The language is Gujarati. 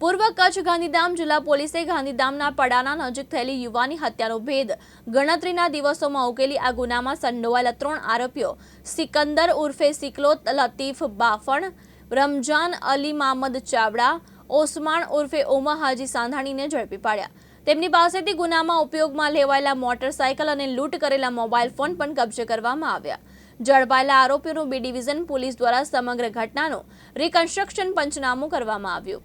પૂર્વ કચ્છ ગાંધીધામ જિલ્લા પોલીસે ગાંધીધામના પડાના નજીક થયેલી યુવાની હત્યાનો ભેદ ગણતરીના દિવસોમાં ઉકેલી આ ગુનામાં સંડોવાયેલા ત્રણ આરોપીઓ સિકંદર ઉર્ફે સિકલો લતીફ બાફણ, રમજાન અલી મામદ ચાવડા ઓસમાણ ઉર્ફે ઓમા હાજી સાંધાણીને ઝડપી પાડ્યા. તેમની પાસેથી ગુનામાં ઉપયોગમાં લેવાયેલા મોટરસાયકલ અને લૂંટ કરેલા મોબાઈલ ફોન પણ કબજે કરવામાં આવ્યા. ઝડપાયેલા આરોપીઓનું બી ડિવિઝન પોલીસ દ્વારા સમગ્ર ઘટનાનું રિકન્સ્ટ્રક્શન પંચનામું કરવામાં આવ્યું.